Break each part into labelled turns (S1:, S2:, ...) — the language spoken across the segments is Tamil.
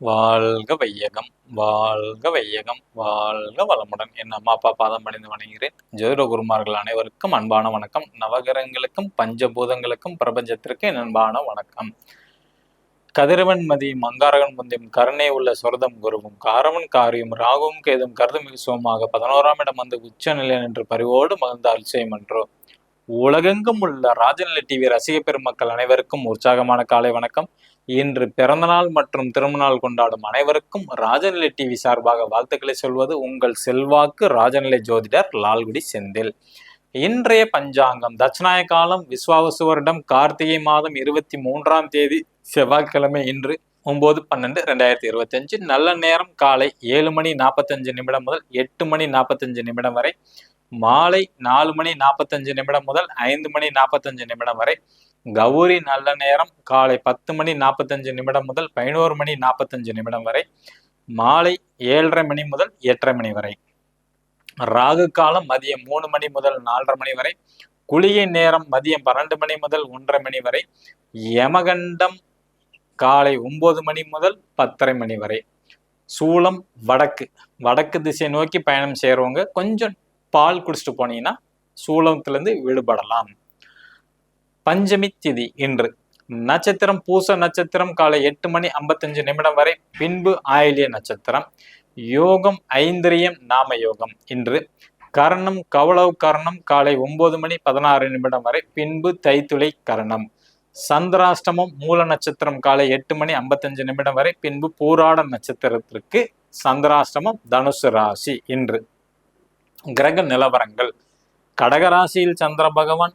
S1: வாழ்க வையகம் வாழ்க வையகம் வாழ்க வளமுடன். என் அம்மா அப்பா பாதம் பணிந்து வணங்குகிறேன். ஜோதிட குருமார்கள் அனைவருக்கும் அன்பான வணக்கம். நவகிரகங்களுக்கும் பஞ்சபூதங்களுக்கும் பிரபஞ்சத்திற்கு என் அன்பான வணக்கம். கதிரவன் மதி மங்காரகன் முந்தியும் கருணை உள்ள சொரதம் குருவும் காரவன் காரியும் ராகுவும் கேதும் கருது மிகுசுவமாக பதினோராம் இடம் வந்து உச்ச நிலை என்று பரிவோடு மகிழ்ந்த அல்சயம் என்றோ உலகெங்கும் உள்ள ராஜநிலை டிவி ரசிக பெருமக்கள் அனைவருக்கும் உற்சாகமான காலை வணக்கம். இன்று பிறந்தநாள் மற்றும் திருமணநாள் கொண்டாடும் அனைவருக்கும் ராஜநிலை டிவி சார்பாக வாழ்த்துக்களை சொல்வது உங்கள் செல்வாக்கு ராஜநிலை ஜோதிடர் லால்குடி செந்தில். இன்றைய பஞ்சாங்கம் தட்சிணாய காலம் விஸ்வாவசு வருடம் கார்த்திகை மாதம் இருபத்தி மூன்றாம் தேதி செவ்வாய்க்கிழமை இன்று ஒன்பது பன்னெண்டு ரெண்டாயிரத்தி இருபத்தஞ்சு நல்ல நேரம் காலை ஏழு மணி நாற்பத்தஞ்சு நிமிடம் முதல் எட்டு மணி நாற்பத்தஞ்சு நிமிடம் வரை மாலை நாலு மணி நாற்பத்தஞ்சு நிமிடம் முதல் ஐந்து மணி நாற்பத்தஞ்சு நிமிடம் வரை கௌரி நல்ல நேரம். காலை பத்து மணி நாற்பத்தஞ்சு நிமிடம் முதல் பதினோரு மணி நாற்பத்தஞ்சு நிமிடம் வரை. மாலை ஏழரை மணி முதல் எட்டரை மணி வரை. ராகு காலம் மதியம் மூணு மணி முதல் நாலரை மணி வரை. குளிகை நேரம் மதியம் பன்னெண்டு மணி முதல் ஒன்றரை மணி வரை. யமகண்டம் காலை ஒன்பது மணி முதல் பத்தரை மணி வரை. சூளம் வடக்கு. வடக்கு திசை நோக்கி பயணம் செய்கிறவங்க கொஞ்சம் பால் குடிச்சிட்டு போனீங்கன்னா சூளத்துலேருந்து விடுபடலாம். பஞ்சமி திதி இன்று. நட்சத்திரம் பூச நட்சத்திரம் காலை எட்டு மணி ஐம்பத்தஞ்சு நிமிடம் வரை பின்பு ஆயிலிய நட்சத்திரம். யோகம் ஐந்திரியம் நாம யோகம் இன்று. கரணம் கவளவு கரணம் காலை ஒன்பது மணி பதினாறு நிமிடம் வரை பின்பு தைத்துளை கரணம். சந்திராஷ்டமம் மூல நட்சத்திரம் காலை எட்டு மணி ஐம்பத்தஞ்சு நிமிடம் வரை பின்பு பூராட நட்சத்திரத்திற்கு சந்திராஷ்டமம் தனுசு ராசி இன்று. கிரக நிலவரங்கள். கடகராசியில் சந்திர பகவான்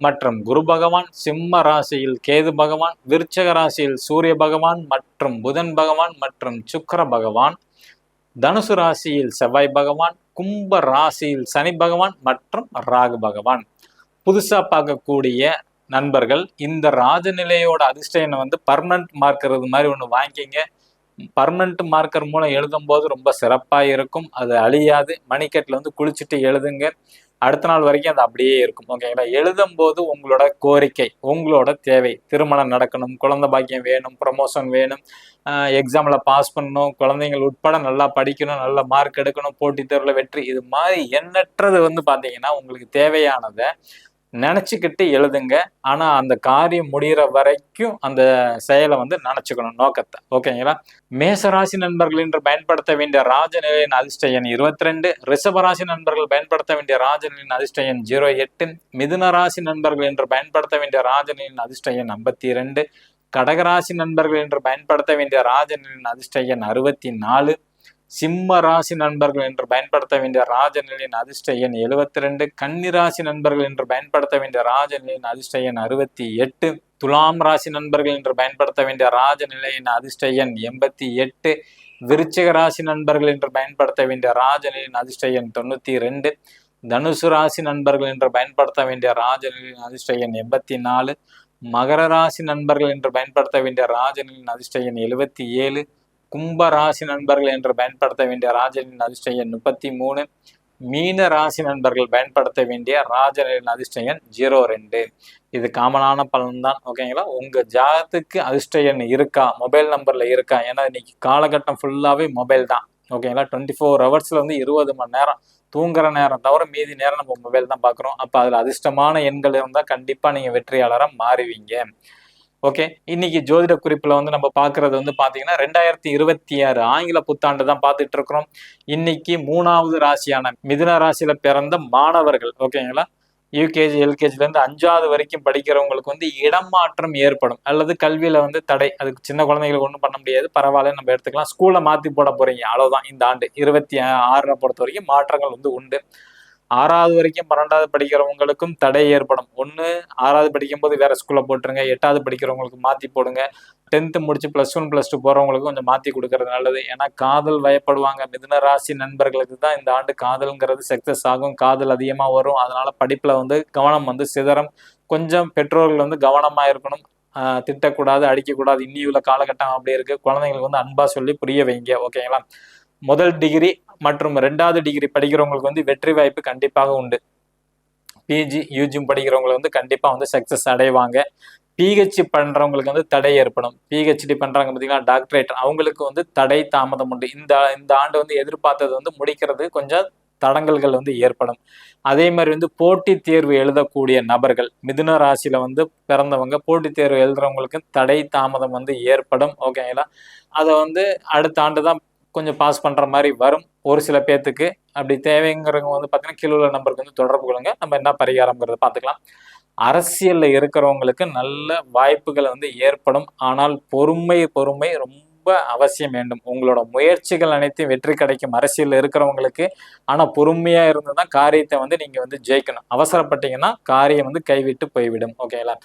S1: மற்றும் குரு பகவான் சிம்ம ராசியில் கேது பகவான் விருச்சக ராசியில் சூரிய பகவான் மற்றும் புதன் பகவான் மற்றும் சுக்கர பகவான் தனுசு ராசியில் செவ்வாய் பகவான் கும்ப ராசியில் சனி பகவான் மற்றும் ராகு பகவான். புதுசா பார்க்கக்கூடிய நண்பர்கள் இந்த ராஜநிலையோட அதிர்ஷ்டனை வந்து பர்மனன்ட் மார்க்கர் இது மாதிரி ஒன்று வாங்கிக்கிங்க. பர்மனன்ட் மார்க்கர் மூலம் எழுதும் போது ரொம்ப சிறப்பாக இருக்கும். அது அழியாது. மணிக்கட்டில் வந்து குளிச்சுட்டு எழுதுங்க. அடுத்த நாள் வரைக்கும் அது அப்படியே இருக்கும். ஓகேங்களா எழுதும் போது உங்களோட கோரிக்கை உங்களோட தேவை. திருமணம் நடக்கணும் குழந்தை பாக்கியம் வேணும் ப்ரமோஷன் வேணும் எக்ஸாமில் பாஸ் பண்ணணும் குழந்தைங்கள் உட்பட நல்லா படிக்கணும் நல்ல மார்க் எடுக்கணும் போட்டித் தேர்வில் வெற்றி. இது மாதிரி எண்ணற்றது வந்து பார்த்தீங்கன்னா உங்களுக்கு தேவையானதை நினச்சிக்கிட்டு எழுதுங்க. ஆனால் அந்த காரியம் முடிகிற வரைக்கும் அந்த செயலை வந்து நினச்சிக்கணும் நோக்கத்தை. ஓகேங்களா? மேசராசி நண்பர்கள் என்று பயன்படுத்த வேண்டிய ராஜநிலையின் அதிர்ஷ்ட எண் இருபத்தி ரெண்டு ரிஷபராசி நண்பர்கள் பயன்படுத்த வேண்டிய ராஜநிலையின் அதிர்ஷ்ட எண் ஜீரோ எட்டு. மிதுன ராசி நண்பர்கள் என்று பயன்படுத்த வேண்டிய ராஜநிலையின் அதிர்ஷ்ட எண் ஐம்பத்தி ரெண்டு கடகராசி நண்பர்கள் என்று பயன்படுத்த வேண்டிய ராஜநிலையின் அதிர்ஷ்ட எண் அறுபத்தி நாலு சிம்ம ராசி நண்பர்கள் என்று பயன்படுத்த வேண்டிய ராஜநிலையின் அதிர்ஷ்ட எண் எழுபத்தி ரெண்டு கன்னிராசி நண்பர்கள் என்று பயன்படுத்த வேண்டிய ராஜநிலையின் அதிர்ஷ்ட எண் அறுபத்தி எட்டு துலாம் ராசி நண்பர்கள் என்று பயன்படுத்த வேண்டிய ராஜநிலையின் அதிர்ஷ்ட எண் எண்பத்தி எட்டு விருச்சிக ராசி நண்பர்கள் என்று பயன்படுத்த வேண்டிய ராஜநிலையின் அதிர்ஷ்ட எண் தொண்ணூத்தி ரெண்டு தனுசு ராசி நண்பர்கள் என்று பயன்படுத்த வேண்டிய ராஜநிலையின் அதிர்ஷ்ட எண் எண்பத்தி நாலு மகர ராசி நண்பர்கள் என்று பயன்படுத்த வேண்டிய ராஜநிலையின் அதிர்ஷ்ட எண் எழுபத்தி ஏழு கும்ப ராசி நண்பர்கள் என்று பயன்படுத்த வேண்டிய ராஜனின் அதிர்ஷ்ட எண் முப்பத்தி மூணு மீன ராசி நண்பர்கள் பயன்படுத்த வேண்டிய ராஜனின் அதிர்ஷ்ட எண் ஜீரோ ரெண்டு. இது காமனான பலன் தான் ஓகேங்களா? உங்க ஜாதத்துக்கு அதிர்ஷ்ட எண் இருக்கா? மொபைல் நம்பர்ல இருக்கா? ஏன்னா இன்னைக்கு காலகட்டம் ஃபுல்லாவே மொபைல் தான் ஓகேங்களா? டுவெண்ட்டி ஃபோர் ஹவர்ஸ்ல வந்து இருபது மணி நேரம் தூங்குற நேரம் தவிர மீதி நேரம் நம்ம மொபைல் தான் பார்க்குறோம். அப்போ அதில் அதிர்ஷ்டமான எண்கள் இருந்தால் கண்டிப்பாக நீங்கள் வெற்றியாளராக மாறுவீங்க. ஓகே இன்னைக்கு ஜோதிட குறிப்புல வந்து நம்ம பாக்குறது வந்து பாத்தீங்கன்னா ரெண்டாயிரத்தி இருபத்தி ஆறு ஆங்கில புத்தாண்டு தான் பார்த்துட்டு இருக்கிறோம். இன்னைக்கு மூணாவது ராசியான மிதுன ராசியில பிறந்த மாணவர்கள் ஓகேங்களா யூகேஜி எல்கேஜிலேருந்து அஞ்சாவது வரைக்கும் படிக்கிறவங்களுக்கு வந்து இடமாற்றம் ஏற்படும். அல்லது கல்வியில வந்து தடை. அதுக்கு சின்ன குழந்தைகளுக்கு ஒன்றும் பண்ண முடியாது. பரவாயில்ல நம்ம எடுத்துக்கலாம். ஸ்கூலை மாற்றி போட போறீங்க. அவ்வளோதான் இந்த ஆண்டு இருபத்தி ஆறை பொறுத்த வரைக்கும் மாற்றங்கள் வந்து உண்டு. ஆறாவது வரைக்கும் பன்னெண்டாவது படிக்கிறவங்களுக்கும் தடை ஏற்படும். ஒன்று ஆறாவது படிக்கும்போது வேற ஸ்கூலில் போட்டுருங்க. எட்டாவது படிக்கிறவங்களுக்கு மாற்றி போடுங்க. டென்த்து முடிச்சு ப்ளஸ் ஒன் ப்ளஸ் டூ போகிறவங்களுக்கு கொஞ்சம் மாற்றி கொடுக்கறது நல்லது. ஏன்னா காதல் வயப்படுவாங்க. மிதுன ராசி நண்பர்களுக்கு தான் இந்த ஆண்டு காதல்ங்கிறது சக்சஸ் ஆகும். காதல் அதிகமாக வரும். அதனால படிப்பில் வந்து கவனம் வந்து சிதறம். கொஞ்சம் பெற்றோர்கள் வந்து கவனமாக இருக்கணும். திட்டக்கூடாது அடிக்கக்கூடாது. இன்னி உள்ள காலகட்டம் அப்படி இருக்கு. குழந்தைங்களுக்கு வந்து அன்பாக சொல்லி புரிய வைங்க. ஓகேங்களா? முதல் டிகிரி மற்றும் ரெண்டாவது டிகிரி படிக்கிறவங்களுக்கு வந்து வெற்றி வாய்ப்பு கண்டிப்பாக உண்டு. பிஜி யூஜியும் படிக்கிறவங்களுக்கு வந்து கண்டிப்பாக வந்து சக்ஸஸ் அடைவாங்க. பிஹெச்டி பண்ணுறவங்களுக்கு வந்து தடை ஏற்படும். பிஹெச்டி பண்ணுறாங்க பார்த்தீங்கன்னா டாக்டரேட் அவங்களுக்கு வந்து தடை தாமதம் உண்டு. இந்த இந்த ஆண்டு வந்து எதிர்பார்த்தது வந்து முடிக்கிறது கொஞ்சம் தடங்கல்கள் வந்து ஏற்படும். அதே மாதிரி வந்து போட்டித் தேர்வு எழுதக்கூடிய நபர்கள் மிதுன ராசியில் வந்து பிறந்தவங்க போட்டித் தேர்வு எழுதுறவங்களுக்கு தடை தாமதம் வந்து ஏற்படும். ஓகேங்களா அதை வந்து அடுத்த ஆண்டு தான் கொஞ்சம் பாஸ் பண்ணுற மாதிரி வரும். ஒரு சில பேர்த்துக்கு அப்படி தேவைங்கிறவங்க வந்து பார்த்தீங்கன்னா கீழே உள்ள நம்பருக்கு வந்து தொடர்பு கொள்ளுங்க. நம்ம என்ன பரிகாரம்ங்கிறத பார்த்துக்கலாம் அரசியலில் இருக்கிறவங்களுக்கு நல்ல வாய்ப்புகள் வந்து ஏற்படும். ஆனால் பொறுமை பொறுமை ரொம்ப ரொம்ப அவசியம் வேண்டும். உங்களோட முயற்சிகள் அனைத்தையும் வெற்றி கிடைக்கும் அரசியலில் இருக்கிறவங்களுக்கு. ஆனால் பொறுமையாக இருந்து தான் காரியத்தை வந்து நீங்கள் வந்து ஜெயிக்கணும். அவசரப்பட்டீங்கன்னா காரியம் வந்து கைவிட்டு போய்விடும். ஓகேங்களா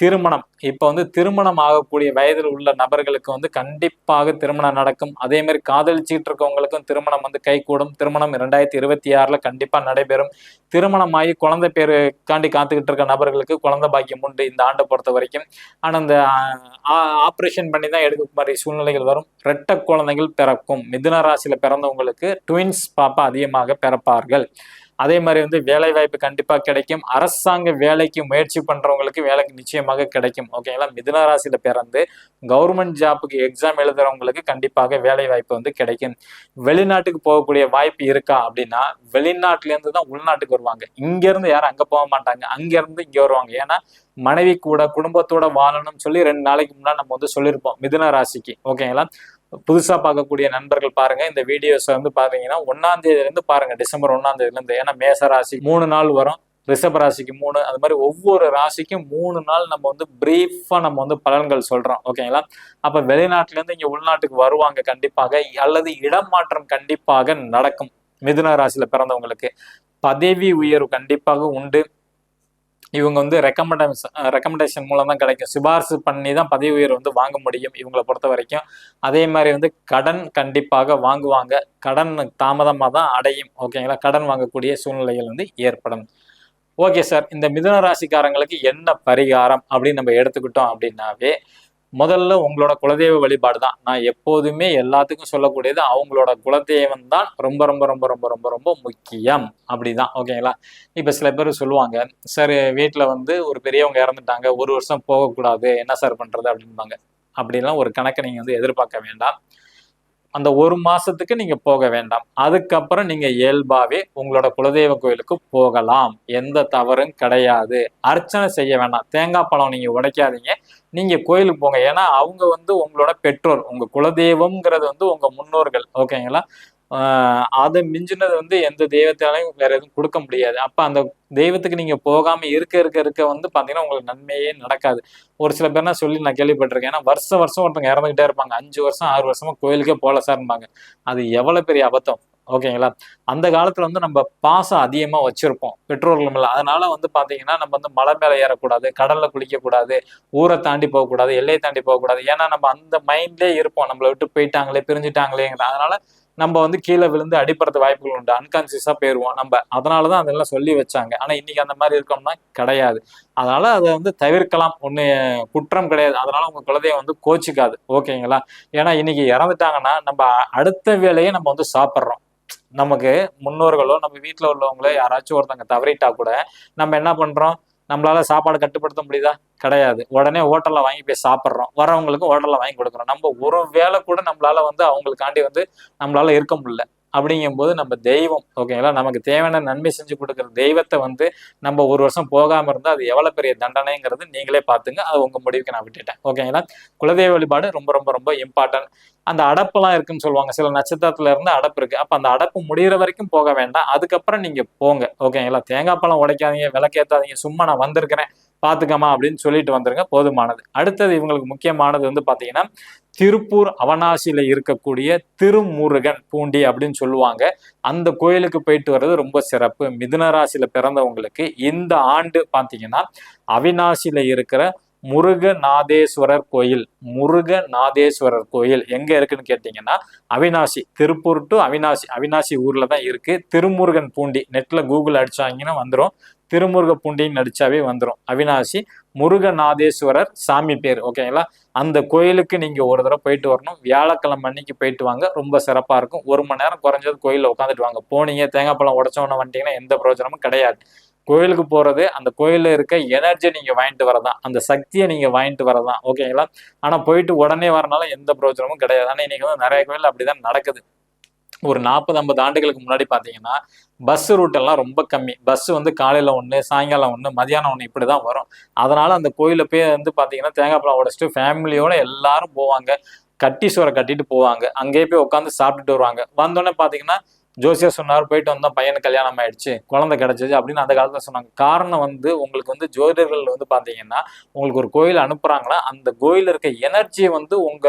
S1: திருமணம். இப்போ வந்து திருமணம் ஆகக்கூடிய வயதில் உள்ள நபர்களுக்கு வந்து கண்டிப்பாக திருமணம் நடக்கும். அதே மாதிரி காதலிச்சிட்டு இருக்கவங்களுக்கும் திருமணம் வந்து கைகூடும். திருமணம் இரண்டாயிரத்தி இருபத்தி ஆறுல கண்டிப்பாக நடைபெறும். திருமணம் ஆகி குழந்தை பேருக்காண்டி காத்துக்கிட்டு இருக்க நபர்களுக்கு குழந்தை பாக்கியம் உண்டு இந்த ஆண்டை பொறுத்த வரைக்கும் ஆனால் இந்த ஆப்ரேஷன் பண்ணி தான் எடுக்க மாதிரி வரும். இரட்ட குழந்தைகள் பிறக்கும். மிதுன ராசியில் பிறந்தவங்களுக்கு ட்வின்ஸ் பாப்பா அதிகமாக பிறப்பார்கள். அதே மாதிரி வந்து வேலை வாய்ப்பு கண்டிப்பா கிடைக்கும். அரசாங்க வேலைக்கு முயற்சி பண்றவங்களுக்கு வேலைக்கு நிச்சயமாக கிடைக்கும். ஓகேங்களா மிதுன ராசியில பிறந்து கவர்மெண்ட் ஜாப்புக்கு எக்ஸாம் எழுதுறவங்களுக்கு கண்டிப்பாக வேலை வாய்ப்பு வந்து கிடைக்கும். வெளிநாட்டுக்கு போகக்கூடிய வாய்ப்பு இருக்கா அப்படின்னா வெளிநாட்டிலேருந்து தான் உள்நாட்டுக்கு வருவாங்க. இங்க இருந்து யாரும் அங்க போக மாட்டாங்க. அங்க இருந்து இங்க வருவாங்க. ஏன்னா மனைவி கூட குடும்பத்தோட வாழணும்னு சொல்லி ரெண்டு நாளைக்கு முன்னாடி நம்ம வந்து சொல்லியிருப்போம். மிதுன ராசிக்கு. ஓகேங்களா புதுசாக பார்க்கக்கூடிய நண்பர்கள் பாருங்க. இந்த வீடியோஸை வந்து பார்த்தீங்கன்னா ஒன்றாம் தேதியிலேருந்து பாருங்க. டிசம்பர் ஒன்றாம் தேதியிலேருந்து. ஏன்னா மேச ராசி மூணு நாள் வரும். ரிஷப ராசிக்கு மூணு. அது மாதிரி ஒவ்வொரு ராசிக்கும் மூணு நாள் நம்ம வந்து பிரீஃபாக நம்ம வந்து பலன்கள் சொல்கிறோம் ஓகேங்களா அப்போ வெளிநாட்டிலேருந்து இங்கே உள்நாட்டுக்கு வருவாங்க கண்டிப்பாக. அல்லது இடம் மாற்றம் கண்டிப்பாக நடக்கும். மிதுன ராசியில பிறந்தவங்களுக்கு பதவி உயர்வு கண்டிப்பாக உண்டு. இவங்க வந்து ரெக்கமெண்டேஷன் ரெக்கமெண்டேஷன் மூலம் தான் கிடைக்கும். சிபாரிசு பண்ணி தான் பதவி உயர்வு வந்து வாங்க முடியும் இவங்களை பொறுத்த வரைக்கும். அதே மாதிரி வந்து கடன் கண்டிப்பாக வாங்குவாங்க. கடன் தாமதமாக தான் அடையும் ஓகேங்களா? கடன் வாங்கக்கூடிய சூழ்நிலைகள் வந்து ஏற்படும். ஓகே சார் இந்த மிதுன ராசிக்காரங்களுக்கு என்ன பரிகாரம் அப்படின்னு நம்ம எடுத்துக்கிட்டோம் அப்படின்னாவே முதல்ல உங்களோட குலதெய்வ வழிபாடு தான். நான் எப்போதுமே எல்லாத்துக்கும் சொல்லக்கூடியது அவங்களோட குலதெய்வம் தான் ரொம்ப ரொம்ப ரொம்ப ரொம்ப ரொம்ப ரொம்ப முக்கியம். அப்படிதான். ஓகேங்களா இப்போ சில பேர் சொல்லுவாங்க சார் வீட்டில் வந்து ஒரு பெரியவங்க இறந்துட்டாங்க ஒரு வருஷம் போகக்கூடாது. என்ன சார் பண்ணுறது அப்படின்பாங்க அப்படிலாம் ஒரு கணக்கை நீங்கள் வந்து எதிர்பார்க்க வேண்டாம். அந்த ஒரு மாசத்துக்கு நீங்க போக வேண்டாம். அதுக்கப்புறம் நீங்க இயல்பாவே உங்களோட குலதெய்வ கோயிலுக்கு போகலாம். எந்த தவறும் கிடையாது. அர்ச்சனை செய்ய வேண்டாம் தேங்காய் பழம் நீங்க உடைக்காதீங்க. நீங்க கோயிலுக்கு போங்க. ஏன்னா அவங்க வந்து உங்களோட பெற்றோர். உங்க குலதெய்வம்ங்கிறது வந்து உங்க முன்னோர்கள். ஓகேங்களா? அதை மிஞ்சினது வந்து எந்த தெய்வத்தாலையும் வேற எதுவும் கொடுக்க முடியாது. அப்ப அந்த தெய்வத்துக்கு நீங்க போகாம இருக்க இருக்க இருக்க வந்து பாத்தீங்கன்னா உங்களுக்கு நன்மையே நடக்காது. ஒரு சில பேர்னா சொல்லி நான் கேள்விப்பட்டிருக்கேன். ஏன்னா வருஷம் வருஷம் ஒருத்தவங்க இறந்துகிட்டே இருப்பாங்க. அஞ்சு வருஷம் ஆறு வருஷமா கோயிலுக்கே போல சார்பாங்க அது எவ்வளவு பெரிய அபத்தம்? ஓகேங்களா? அந்த காலத்துல வந்து நம்ம பாசம் அதிகமா வச்சிருப்போம். பெற்றோர்கள் மேல அதனால வந்து பாத்தீங்கன்னா நம்ம வந்து மலை மேல ஏறக்கூடாது கடல்ல குளிக்க கூடாது ஊரை தாண்டி போகக்கூடாது எல்லையை தாண்டி போகக்கூடாது. ஏன்னா நம்ம அந்த மைண்ட்லயே இருப்போம். நம்மளை விட்டு போயிட்டாங்களே பிரிஞ்சுட்டாங்களேங்கிற. அதனால நம்ம வந்து கீழே விழுந்து அடிப்படுறது வாய்ப்புகள் உண்டு. அன்கான்சியஸாக போயிடுவோம் நம்ம. அதனால தான் அதெல்லாம் சொல்லி வச்சாங்க. ஆனால் இன்னைக்கு அந்த மாதிரி இருக்கோம்னா கிடையாது. அதனால அதை வந்து தவிர்க்கலாம். ஒன்று குற்றம் கிடையாது. அதனால உங்கள் குலதெய்வம் வந்து கோச்சிக்காது. ஓகேங்களா? ஏன்னா இன்னைக்கு இறந்துட்டாங்கன்னா நம்ம அடுத்த வேலையை நம்ம வந்து சாப்பிட்றோம். நமக்கு முன்னோர்களோ நம்ம வீட்டில் உள்ளவங்களோ யாராச்சும் ஒருத்தங்க தவறிட்டா கூட நம்ம என்ன பண்ணுறோம் நம்மளால சாப்பாடு கட்டுப்படுத்த முடியுதா? கிடையாது. உடனே ஹோட்டல்ல வாங்கி போய் சாப்பிட்றோம். வரவங்களுக்கு ஹோட்டல்ல வாங்கி கொடுக்குறோம். நம்ம ஒரு வேளை கூட நம்மளால வந்து அவங்களுக்காண்டி வந்து நம்மளால இருக்க முடியல. அப்படிங்கும்போது நம்ம தெய்வம் ஓகேங்களா நமக்கு தேவையான நன்மை செஞ்சு கொடுக்குற தெய்வத்தை வந்து நம்ம ஒரு வருஷம் போகாமல் இருந்தால் அது எவ்வளோ பெரிய தண்டனைங்கிறது நீங்களே பார்த்துங்க. அது உங்கள் முடிவுக்கு நான் விட்டுட்டேன். ஓகேங்களா குலதெய்வ வழிபாடு ரொம்ப ரொம்ப ரொம்ப இம்பார்ட்டன்ட் அந்த அடப்பெல்லாம் இருக்குன்னு சொல்லுவாங்க. சில நட்சத்திரத்துல இருந்து அடப்பு இருக்கு. அப்ப அந்த அடப்பு முடிகிற வரைக்கும் போக வேண்டாம். அதுக்கப்புறம் நீங்க போங்க. ஓகேங்களா தேங்காய் பழம் உடைக்காதீங்க விளக்கேற்றாதீங்க சும்மா நான் வந்திருக்கிறேன். பார்த்துக்கமா அப்படின்னு சொல்லிட்டு வந்துருங்க. போதுமானது. அடுத்தது இவங்களுக்கு முக்கியமானது வந்து பார்த்தீங்கன்னா திருப்பூர் அவனாசியில இருக்கக்கூடிய திருமுருகன் பூண்டி அப்படின்னு சொல்லுவாங்க. அந்த கோயிலுக்கு போயிட்டு வர்றது ரொம்ப சிறப்பு. மிதுனராசியில் பிறந்தவங்களுக்கு இந்த ஆண்டு பார்த்தீங்கன்னா அவினாசியில இருக்கிற முருகநாதேஸ்வரர் கோயில் முருகநாதேஸ்வரர் கோயில் எங்க இருக்குன்னு கேட்டீங்கன்னா அவினாசி திருப்பூர் டு அவினாசி அவினாசி ஊர்ல தான் இருக்கு. திருமுருகன் பூண்டி நெட்ல கூகுள் அடிச்சாங்கன்னா வந்துடும் திருமுருக பூண்டின்னு அடிச்சாவே வந்துடும் அவினாசி முருகநாதேஸ்வரர் சாமி பேர் ஓகேங்களா அந்த கோயிலுக்கு நீங்கள் ஒரு தடவை போயிட்டு வரணும். வியாழக்கிழமை அன்னைக்கு போயிட்டு வாங்க. ரொம்ப சிறப்பாக இருக்கும். ஒரு மணி நேரம் குறைஞ்சது கோயிலில் உட்காந்துட்டு வாங்க. போனீங்க தேங்காய் பழம் உடச்சவன வந்துட்டீங்கன்னா எந்த பிரயோஜனமும் கிடையாது. கோயிலுக்கு போகிறது அந்த கோயில்ல இருக்க எனர்ஜி நீங்கள் வாங்கிட்டு வரதான். அந்த சக்தியை நீங்கள் வாங்கிட்டு வரதான். ஓகேங்களா ஆனால் போயிட்டு உடனே வரனால எந்த பிரயோஜனமும் கிடையாது. ஆனால் இன்னைக்கு வந்து நிறைய கோயில் அப்படிதான் நடக்குது. ஒரு நாற்பது ஐம்பது ஆண்டுகளுக்கு முன்னாடி பார்த்தீங்கன்னா பஸ் ரூட் எல்லாம் ரொம்ப கம்மி. பஸ் வந்து காலையில் ஒன்று சாயங்காலம் ஒன்று மதியானம் ஒன்று இப்படி தான் வரும். அதனால் அந்த கோயிலில் போய் வந்து பார்த்தீங்கன்னா தேங்காய் பழம் உடச்சிட்டு ஃபேமிலியோடு எல்லாரும் போவாங்க. கட்டி சோறை கட்டிட்டு போவாங்க. அங்கேயே போய் உட்காந்து சாப்பிட்டுட்டு வருவாங்க. வந்தோடனே பார்த்தீங்கன்னா ஜோசியர் சொன்னார் போயிட்டு வந்தோம் பையனுக்கு கல்யாணம் ஆயிடுச்சு குழந்தை கிடைச்சிச்சு அப்படின்னு அந்த காலத்துல சொன்னாங்க. காரணம் வந்து உங்களுக்கு வந்து ஜோதிடர்கள் வந்து பார்த்தீங்கன்னா உங்களுக்கு ஒரு கோயில் அனுப்புகிறாங்களா அந்த கோயில் இருக்க எனர்ஜி வந்து உங்க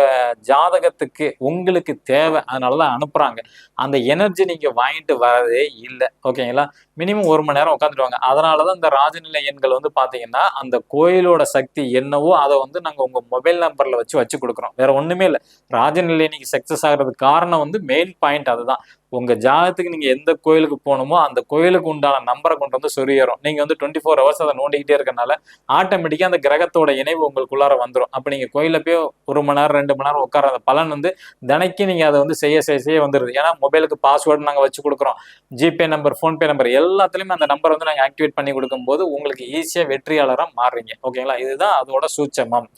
S1: ஜாதகத்துக்கு உங்களுக்கு தேவை அதனாலதான் அனுப்புறாங்க. அந்த எனர்ஜி நீங்கள் வாங்கிட்டு வரதே இல்லை ஓகேங்களா? மினிமம் ஒரு மணி நேரம் உட்காந்துருவாங்க அதனாலதான் இந்த ராஜநிலை எண்கள் வந்து பார்த்தீங்கன்னா அந்த கோயிலோட சக்தி என்னவோ அதை வந்து நாங்கள் உங்கள் மொபைல் நம்பர்ல வச்சு வச்சு கொடுக்குறோம். வேற ஒன்றுமே இல்லை. ராஜநிலை இன்னைக்கு சக்ஸஸ் ஆகிறதுக்கு காரணம் வந்து மெயின் பாயிண்ட் அதுதான். உங்க ஜாதகத்துக்கு நீங்க எந்த கோயிலுக்கு போகணுமோ அந்த கோயிலுக்கு உண்டான நம்பரை கொண்டு வந்து சொருகிறோம் நீங்க வந்து டுவெண்ட்டி ஃபோர் ஹவர்ஸ் அதை நோண்டிக்கிட்டே இருக்கனால ஆட்டோமேட்டிக்கா அந்த கிரகத்தோட இணைவு உங்களுக்குள்ளார வந்துடும் அப்ப நீங்க கோயில போய் ஒரு மணி நேரம் ரெண்டு மணி நேரம் உட்கார அந்த பலன் வந்து தினைக்கு நீங்க அதை வந்து செய்ய செய்ய செய்ய வந்துருது. ஏன்னா மொபைலுக்கு பாஸ்வேர்டு நாங்க வச்சு கொடுக்குறோம். ஜிபே நம்பர் ஃபோன்பே நம்பர் எல்லாத்துலயுமே அந்த நம்பர் வந்து நாங்க ஆக்டிவேட் பண்ணி கொடுக்கும்போது உங்களுக்கு ஈஸியா வெற்றியாளராக மாறுறீங்க ஓகேங்களா இதுதான் அதோட சூட்சமம்.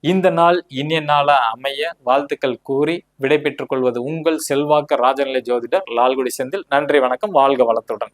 S1: இந்த நாள் இனிய நாளா அமைய வாழ்த்துக்கள் கூறி விடைபெற்றுக் கொள்வது உங்கள் செல்வாக்கு ராஜநிலை ஜோதிடர் லால்குடி செந்தில். நன்றி வணக்கம் வாழ்க வளத்துடன்.